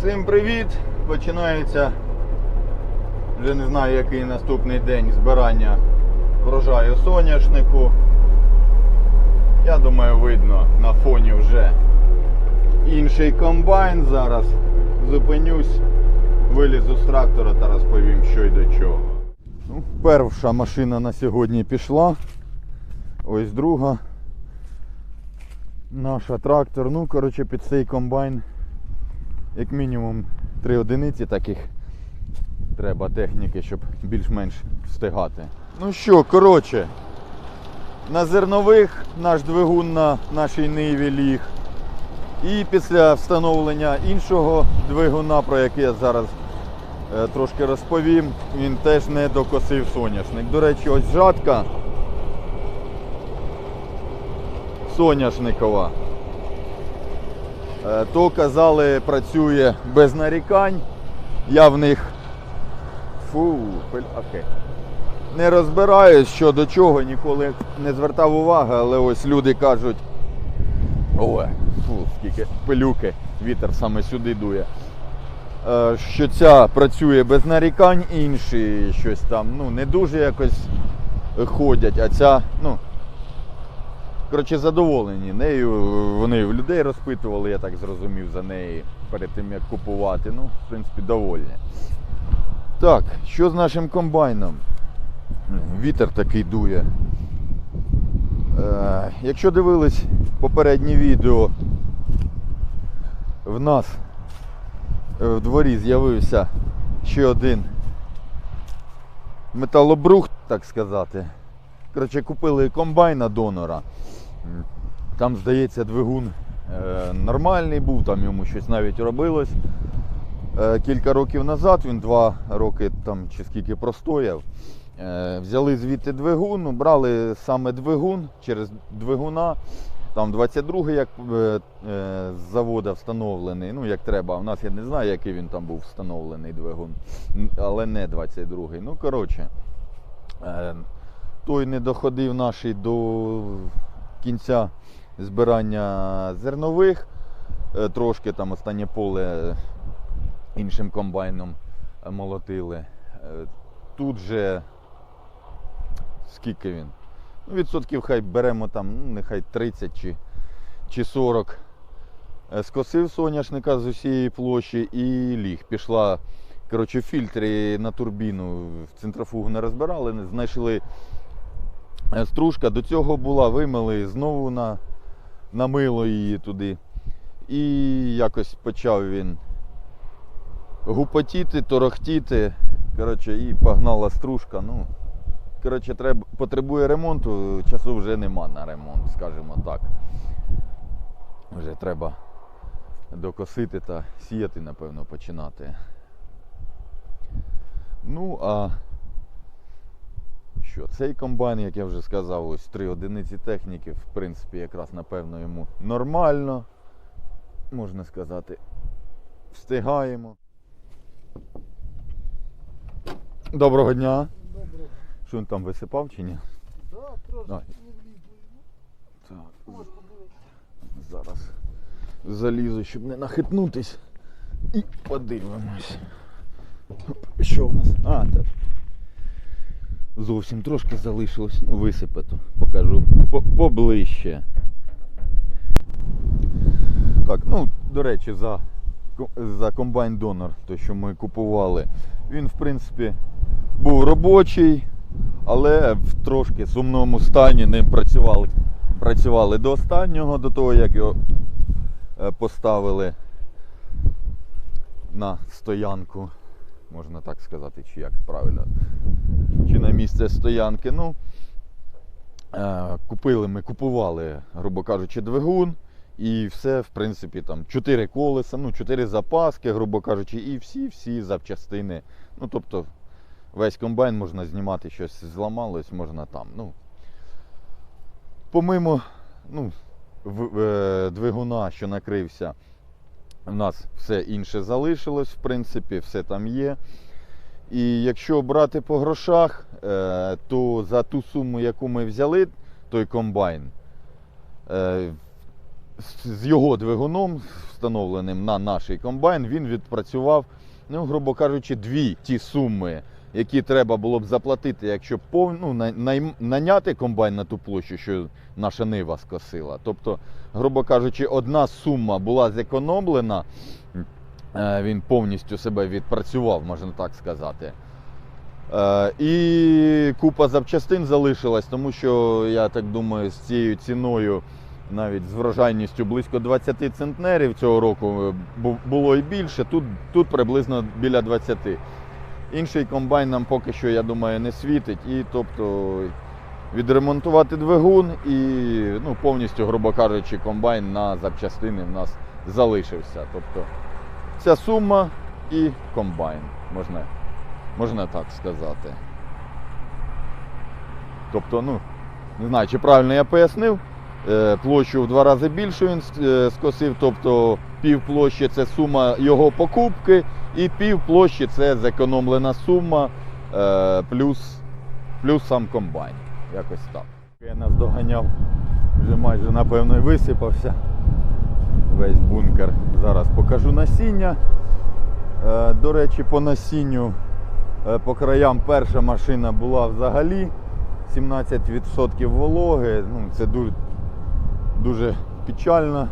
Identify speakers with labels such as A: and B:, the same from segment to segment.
A: Всім привіт! Починається вже не знаю який наступний день збирання врожаю соняшнику. Я думаю, видно на фоні вже інший комбайн. Зараз зупинюсь, вилізу з трактора та розповім, що й до чого. Ну, перша машина на сьогодні пішла. Ось друга. Наша трактор. Ну, коротше, під цей комбайн як мінімум три одиниці таких треба техніки, щоб більш-менш встигати. Ну що, коротше, на зернових наш двигун на нашій ниві ліг. І після встановлення іншого двигуна, про який я зараз е, трошки розповім, він теж не докосив соняшник. До речі, ось жатка соняшникова. Е, То казали, працює без нарікань. Я в них фу, пиляки. Не розбираюсь що до чого, ніколи не звертав уваги, але ось люди кажуть. Ой, фу, скільки пилюки, вітер саме сюди дує. Е, Що ця працює без нарікань, інші щось там, ну, не дуже якось ходять, а ця, ну, Коротше, задоволені нею. Вони в людей розпитували, я так зрозумів за неї перед тим як купувати. Ну, в принципі, довольні. Так, що з нашим комбайном? Вітер такий дує. Е, якщо дивились попереднє відео, в нас е, в дворі з'явився ще один металобрухт, так сказати. Коротше, купили комбайна донора. Там, здається, двигун е, нормальний був, там йому щось навіть робилось. Е, кілька років назад, він два роки там чи скільки простояв. Е, взяли звідти двигун, брали саме двигун через двигуна. Там 22-й як з завода встановлений, ну як треба. У нас я не знаю, який він там був встановлений двигун, але не 22-й. Ну, коротше, той не доходив наш до кінця збирання зернових. Е, Трошки там останнє поле іншим комбайном е, молотили. Е, Тут же скільки він? Ну, відсотків хай беремо там, ну, нехай 30 чи, чи 40. Е, Скосив соняшника з усієї площі і ліг. Пішла коротше, в фільтрі на турбіну, в центрофугу не розбирали, знайшли стружка. До цього була, вимили, знову на, намило її туди. І якось почав він гупотіти, торохтіти. Коротше, і погнала стружка. Ну, коротше, треба, потребує ремонту, часу вже нема на ремонт, скажімо так. Вже треба докосити та сіяти, напевно, починати. Ну, а що, цей комбайн, як я вже сказав, ось три одиниці техніки, в принципі, якраз, напевно, йому нормально, можна сказати, встигаємо. Доброго дня.
B: Добре.
A: Що він там висипав чи ні?
B: Да, трошки не подивитися.
A: зараз залізу, щоб не нахитнутись. І подивимось. Що в нас? А, так. Зовсім трошки залишилось. Ну, висипе то. Покажу поближче. Так, ну, до речі, за, за комбайн донор, той, що ми купували, він, в принципі, був робочий, але в трошки сумному стані ним працювали, працювали до останнього, до того, як його е, поставили на стоянку, можна так сказати, чи як правильно, місце стоянки. Ну, е, купили ми, купували, грубо кажучи, двигун. І все, в принципі, там 4 колеса, ну, 4 запаски, грубо кажучи, і всі-всі запчастини. Ну, тобто, весь комбайн можна знімати, щось зламалось, можна там. Ну, помимо ну, в, е, двигуна, що накрився, у нас все інше залишилось, в принципі, все там є. І якщо брати по грошах, е, то за ту суму, яку ми взяли, той комбайн, е, з- його двигуном, встановленим на наш комбайн, він відпрацював, ну, грубо кажучи, дві ті суми, які треба було б заплатити, якщо пов... ну, на- наняти комбайн на ту площу, що наша нива скосила. Тобто, грубо кажучи, одна сума була зекономлена, він повністю себе відпрацював, можна так сказати. Е, І купа запчастин залишилась, тому що я так думаю, з цією ціною, навіть з врожайністю близько 20 центнерів цього року е, було і більше. Тут, тут приблизно біля 20. Інший комбайн нам поки що, я думаю, не світить. І тобто відремонтувати двигун і ну, повністю, грубо кажучи, комбайн на запчастини в нас залишився. Тобто ця сума і комбайн, можна, можна так сказати. Тобто, ну, не знаю, чи правильно я пояснив. Е, Площу в два рази більшу він е, скосив, тобто пів площі це сума його покупки, і пів площі це зекономлена сума е, плюс, плюс сам комбайн. Якось так. Я нас доганяв, вже майже напевно і висипався весь бункер. Зараз покажу насіння. Е, До речі, по насінню е, по краям перша машина була взагалі 17% вологи. Ну, це дуже, дуже печально.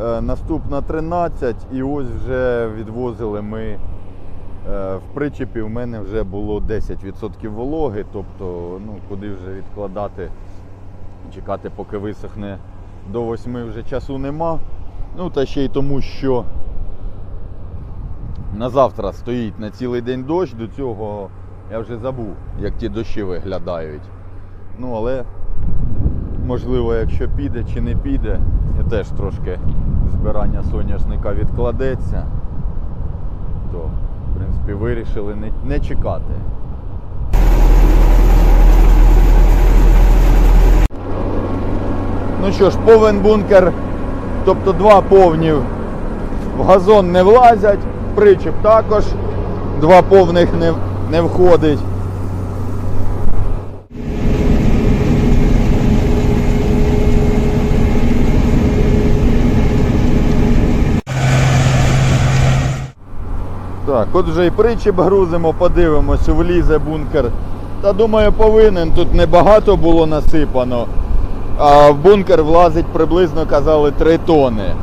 A: Е, Наступна 13 і ось вже відвозили ми в причепі в мене вже було 10% вологи, тобто ну, куди вже відкладати, чекати, поки висохне до 8 вже часу нема. Ну та ще й тому, що на завтра стоїть на цілий день дощ, до цього я вже забув, як ті дощі виглядають. Ну, але можливо, якщо піде чи не піде, теж трошки збирання соняшника відкладеться, то в принципі вирішили не, не чекати. Ну що ж, повен бункер, тобто два повні в газон не влазять, причеп також, два повних не, не входить. Так, от вже і причіп грузимо, подивимось, влізе бункер. Та думаю, повинен. Тут небагато було насипано. В бункер влазить приблизно казали 3 тони.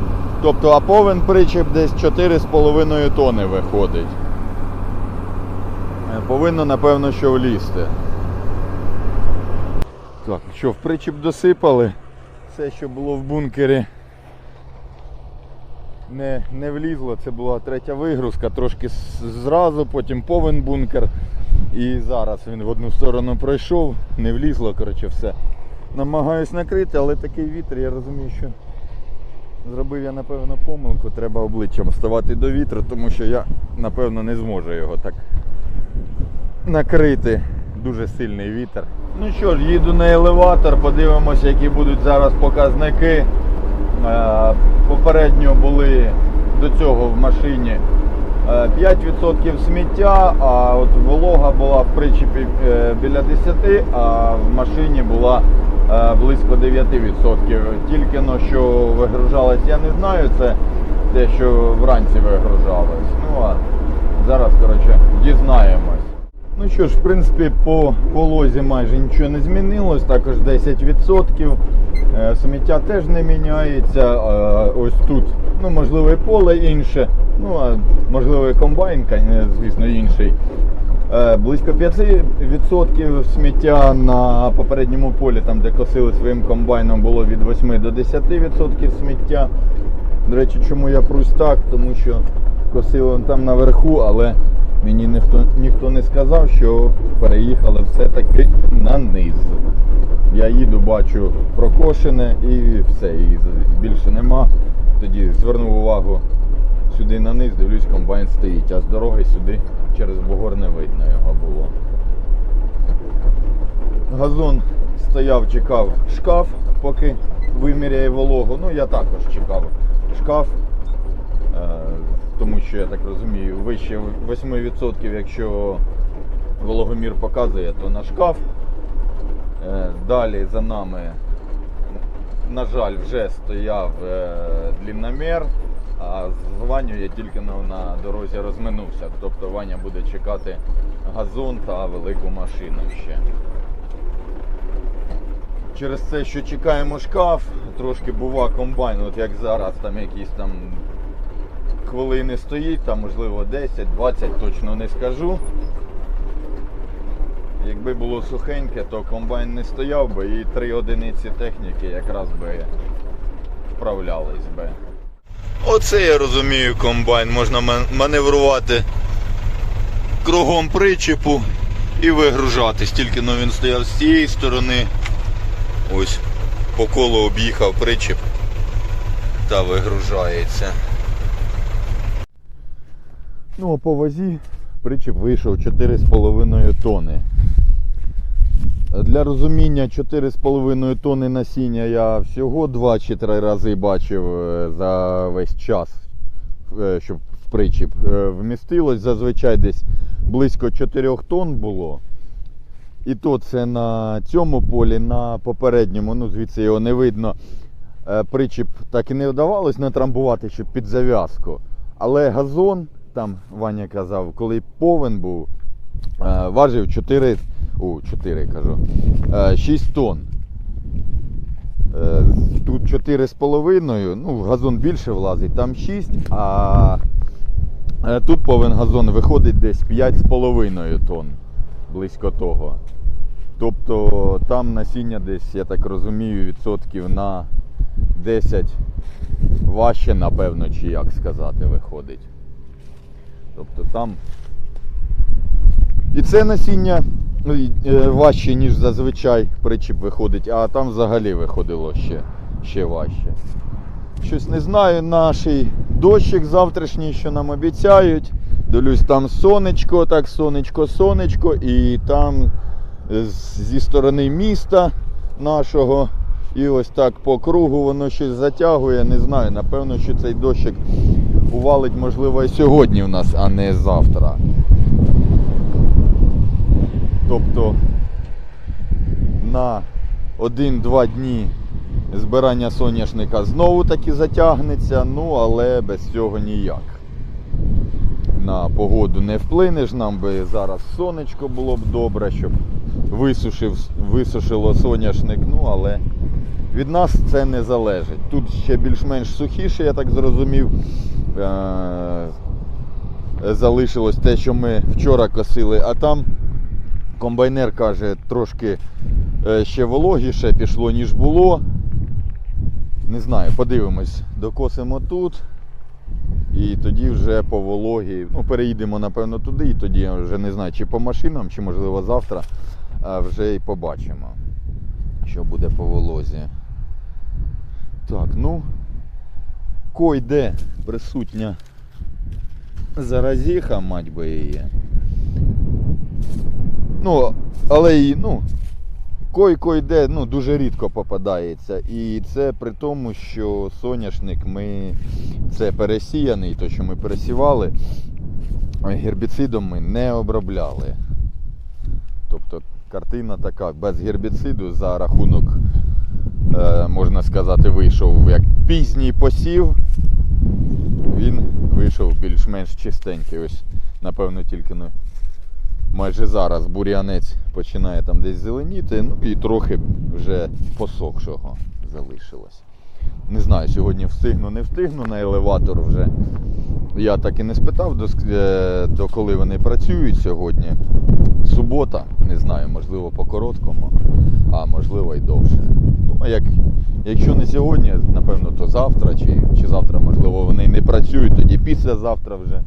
A: Тобто, а повен причіп десь 4,5 тони виходить. Е, Повинно, напевно, що влізти. Так, що, в причіп досипали. Все, що було в бункері, не, не влізло. Це була третя вигрузка, трошки зразу, потім повен бункер. І зараз він в одну сторону пройшов, не влізло, коротше, все. Намагаюсь накрити, але такий вітер, я розумію, що зробив я, напевно, помилку. Треба обличчям ставати до вітру, тому що я, напевно, не зможу його так накрити. Дуже сильний вітер. Ну що ж, їду на елеватор, подивимося, які будуть зараз показники. Е, Попередньо були до цього в машині е, 5% сміття, а от волога була в причепі е, біля 10, а в машині була е, близько 9%. Тільки но що вигружалось, я не знаю, це те, що вранці вигружалось. Ну а зараз, коротше, дізнаємось. Ну що ж, в принципі, по волозі майже нічого не змінилось, також 10%. Е, Сміття теж не міняється. Е, Ось тут, ну, можливо, і поле інше, ну, а можливо, і комбайн, звісно, інший. Е, Близько 5% сміття на попередньому полі, там де косили своїм комбайном, було від 8 до 10% сміття. До речі, чому я прусь так? Тому що косили там наверху, але мені ніхто, ніхто не сказав, що переїхали все-таки на низ. Я їду, бачу прокошене і все, і більше нема. Тоді звернув увагу сюди на низ, дивлюсь, комбайн стоїть, а з дороги сюди через бугор не видно його було. Газон стояв, чекав шкаф, поки виміряє вологу. Ну, я також чекав шкаф, е, тому що я так розумію, вище 8%, якщо вологомір показує, то на шкаф. Е, Далі за нами на жаль, вже стояв е, длінномір, а з Ваню я тільки на, на дорозі розминувся. Тобто Ваня буде чекати газон та велику машину ще. Через це, що чекаємо шкаф, трошки бува комбайн, от як зараз там якісь там хвилини стоїть, там можливо 10-20, точно не скажу. Якби було сухеньке, то комбайн не стояв би і три одиниці техніки якраз би вправлялись би. Оце я розумію комбайн, можна маневрувати кругом причепу і вигружатись. Тільки но він стояв з цієї сторони. Ось по колу об'їхав причеп та вигружається. Ну а по вазі причеп вийшов 4,5 тони. Для розуміння 4,5 тони насіння я всього 2 чи 3 рази бачив е, за весь час, е, щоб в причіп е, вмістилось. Зазвичай десь близько 4 тонн було. І то це на цьому полі, на попередньому, ну звідси його не видно. Причіп так і не вдавалось натрамбувати, щоб під зав'язку. Але газон, там Ваня казав, коли повен був, важив 4, о, 4 кажу, е, 6 тонн. Е, Тут 4,5, ну газон більше влазить, там 6, а е, тут повен газон виходить десь 5,5 тонн, близько того. Тобто там насіння десь, я так розумію, відсотків на 10 важче, напевно, чи як сказати, виходить. Тобто там. І це насіння е, важче, ніж зазвичай причіп виходить, а там взагалі виходило ще, ще важче. Щось не знаю, наш дощик завтрашній, що нам обіцяють. Дивлюсь, там сонечко, так сонечко, сонечко, і там е, зі сторони міста нашого. І ось так по кругу воно щось затягує. Не знаю, напевно, що цей дощик увалить, можливо, і сьогодні в нас, а не завтра. Тобто на 1-2 дні збирання соняшника знову таки затягнеться, ну але без цього ніяк. На погоду не вплинеш, нам би зараз сонечко було б добре, щоб висушив, висушило соняшник, ну але від нас це не залежить. Тут ще більш-менш сухіше, я так зрозумів. Е- залишилось те, що ми вчора косили, а там комбайнер каже, трошки е, ще вологіше пішло, ніж було. Не знаю, подивимось, докосимо тут. І тоді вже по вологі, ну переїдемо напевно туди, і тоді я вже не знаю, чи по машинам, чи можливо завтра а вже і побачимо, що буде по волозі. Так, ну, кой де присутня заразіха, мать би її. Ну, але і, ну, кой-кой де ну, дуже рідко попадається. І це при тому, що соняшник ми це пересіяний, то що ми пересівали, гербіцидом ми не обробляли. Тобто картина така, без гербіциду за рахунок, е, можна сказати, вийшов як пізній посів, він вийшов більш-менш чистенький. Ось, напевно, тільки ну, майже зараз бур'янець починає там десь зеленіти, ну і трохи вже посохшого залишилось. Не знаю, сьогодні встигну, не встигну на елеватор вже. Я так і не спитав, до, е, до коли вони працюють сьогодні. Субота, не знаю, можливо по короткому, а можливо і довше. Ну, а як, якщо не сьогодні, напевно, то завтра, чи, чи завтра, можливо, вони не працюють, тоді післязавтра вже.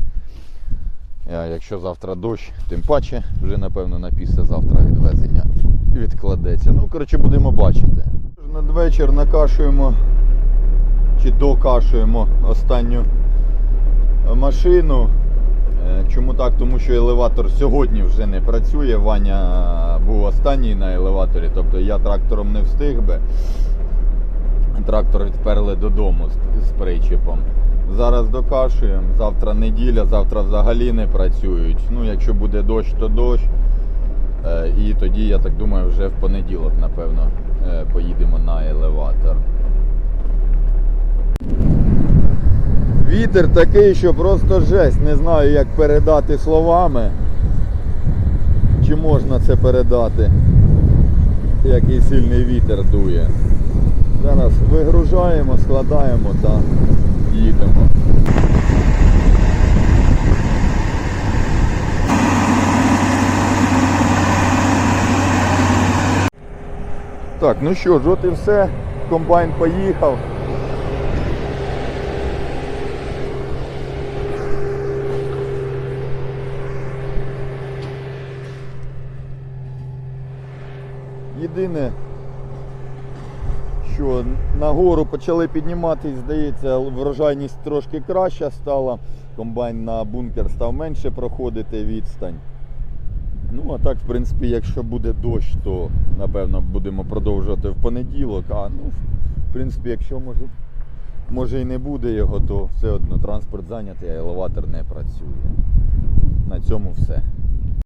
A: Якщо завтра дощ, тим паче вже напевно на післязавтра відвезення відкладеться. Ну, коротше, будемо бачити. Надвечір накашуємо чи докашуємо останню машину. Е, Чому так? Тому що елеватор сьогодні вже не працює. Ваня був останній на елеваторі, тобто я трактором не встиг би. Трактор відперли додому з причепом. Зараз докашуємо, завтра неділя, завтра взагалі не працюють. Ну, Якщо буде дощ, то дощ. Е, і тоді, я так думаю, вже в понеділок, напевно, е, поїдемо на елеватор. Вітер такий, що просто жесть. Не знаю, як передати словами. Чи можна це передати? Який сильний вітер дує. Зараз вигружаємо, складаємо та їдемо. Так, ну що ж, от і все. Комбайн поїхав. Єдине, що нагору почали підніматись, здається, врожайність трошки краща стала. Комбайн на бункер став менше проходити відстань. Ну, а так, в принципі, якщо буде дощ, то напевно будемо продовжувати в понеділок. А ну, в принципі, якщо може, може і не буде його, то все одно транспорт зайнятий, а елеватор не працює. На цьому все.